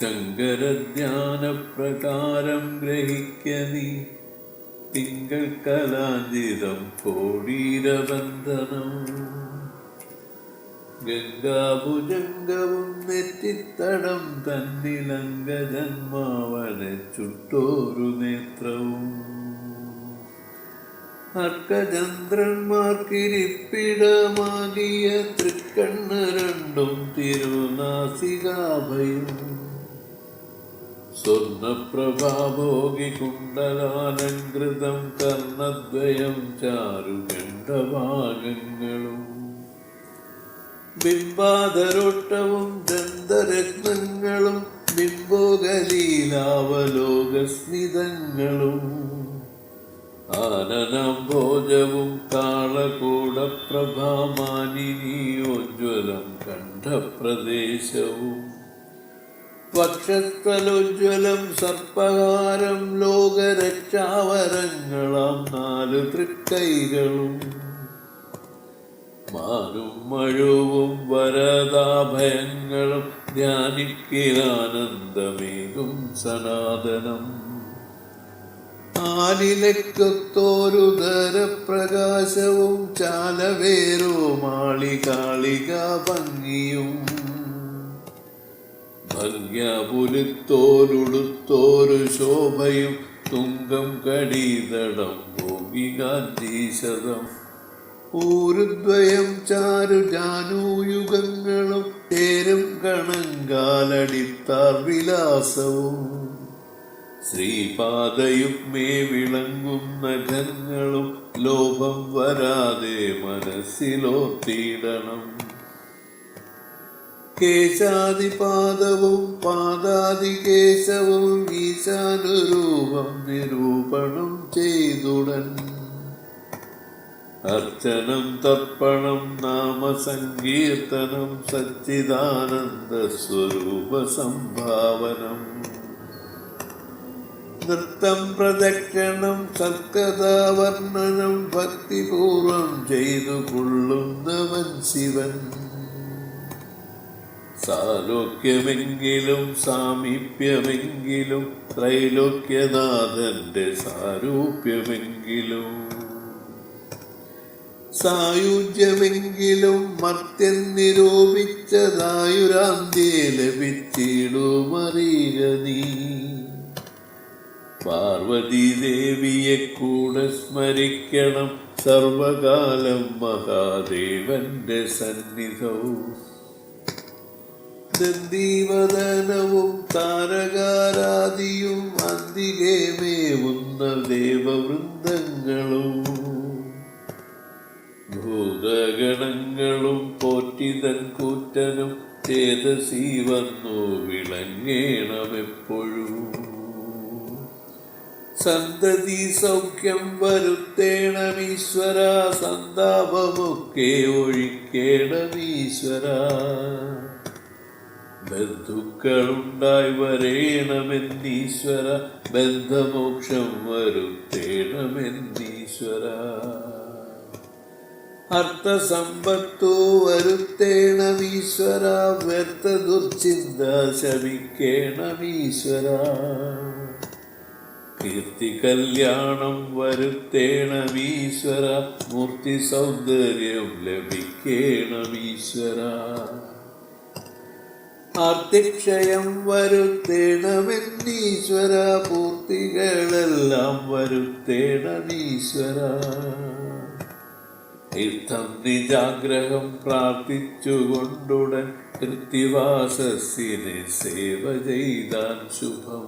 ശങ്കരജ്ഞാനപ്രകാരം ഗ്രഹിക്ക നീ. തിങ്കൾ കലാഞ്ചിതം കോടീരബന്ധനം. ഗംഗാഭുജംഗവും നെറ്റിത്തടം തന്നിലങ്കജന്മാവനെ ചുട്ടോരു നേത്രവും. അർക്കചന്ദ്രന്മാർക്കിരിപ്പിടമാകിയ തൃക്കണ്ണ രണ്ടും തിരുനാസികാഭയും. സ്വർണപ്രഭാഭോഗി കുണ്ടലാലങ്കൃതം കർണദ്വയം ചാരുഗണ്ഡഭാഗങ്ങളും ബിംബാധരോട്ടവും ദന്തരത്നങ്ങളും ബിംബോകലീലാവലോകസ്മിതങ്ങളും ആനനം ഭോജവും കാളകൂടപ്രഭാമാനിനിയോജ്വലം കണ്ഠപ്രദേശവും. വക്ഷസ്ഥലോജ്വലം സർപ്പകാരം ലോകരക്ഷാവരങ്ങളാം നാലു തൃക്കൈകളും. മാനും മഴവും വരദാഭയങ്ങളും ധ്യാനിക്കിലാനന്ദമേകും സനാതനം. ആലിലക്കൊത്തോരുദരപ്രകാശവും ചാലവേരോ മാളികാളിക ഭംഗിയും. ഭംഗ്യപുലിത്തോരുടുത്തോരു ശോഭയും തുങ്കം കടീതടം. ഭൂമികാന്തീശതം ഊരുദ്വയം ചാരു ജാനൂയുഗങ്ങളും തേരും കണങ്കാലടിത്താർ വിലാസവും. ശ്രീപാദയുഗ്മേ വിളങ്ങും നഖങ്ങളും ലോഭം വരാതെ മനസ്സിലോത്തിയിടണം കേശാദിപാദവും പാദാദികേശവും ഈശാനുരൂപം നിരൂപണം ചെയ്തുടൻ. അർച്ചനം തർപ്പണം നാമസങ്കീർത്തനം സച്ചിദാനന്ദ സ്വരൂപ സംഭാവനം. നൃത്തം പ്രദക്ഷിണം സത്കഥാവർണനം ഭക്തിപൂർവം ചെയ്തു കൊള്ളുന്നവൻ ശിവൻ. സാലോക്യമെങ്കിലും സാമീപ്യമെങ്കിലും ത്രൈലോക്യനാഥന്റെ സാരൂപ്യമെങ്കിലും. സായുജ്യമെങ്കിലും മർത്യൻ നിരൂപിച്ചതായുരാന്തിയെ ലഭിച്ചിടുമറിയ നീ. പാർവതീദേവിയെ കൂടെ സ്മരിക്കണം സർവകാലം മഹാദേവന്റെ സന്നിധവും. ദന്തീവദനവും താരകാരാദിയും അന്തികേ മേവുന്ന ദേവവൃന്ദങ്ങളും ഭൂതഗണങ്ങളും പോറ്റിതൻ കൂറ്റനും ചേതസി വന്നു വിളങ്ങേണമെപ്പോഴും. സന്തതി സൗഖ്യം വരുത്തേണമീശ്വര സന്താപമൊക്കെ ഒഴിക്കേണമീശ്വര. ബന്ധുക്കളുണ്ടായി വരേണമെന്നീശ്വര ബന്ധമോക്ഷം വരുത്തേണമെന്നീശ്വര. അർത്ഥസമ്പത്തു വരുത്തേണമീശ്വര വ്യർത്ഥ ദുർചിന്ത ശമിക്കേണമീശ്വര കീർത്തി കല്യാണം വരുത്തേണമീശ്വര മൂർത്തി സൗന്ദര്യം ലഭിക്കേണമീശ്വര. ആർത്തിക്ഷയം വരുത്തേണമെന്നീശ്വര പൂർത്തികളെല്ലാം വരുത്തേണമീശ്വര തീർത്ഥം നിജാഗ്രഹം പ്രാർത്ഥിച്ചുകൊണ്ടുടൻ കൃത്യവാസസിനെ സേവ ചെയ്താൻ ശുഭം.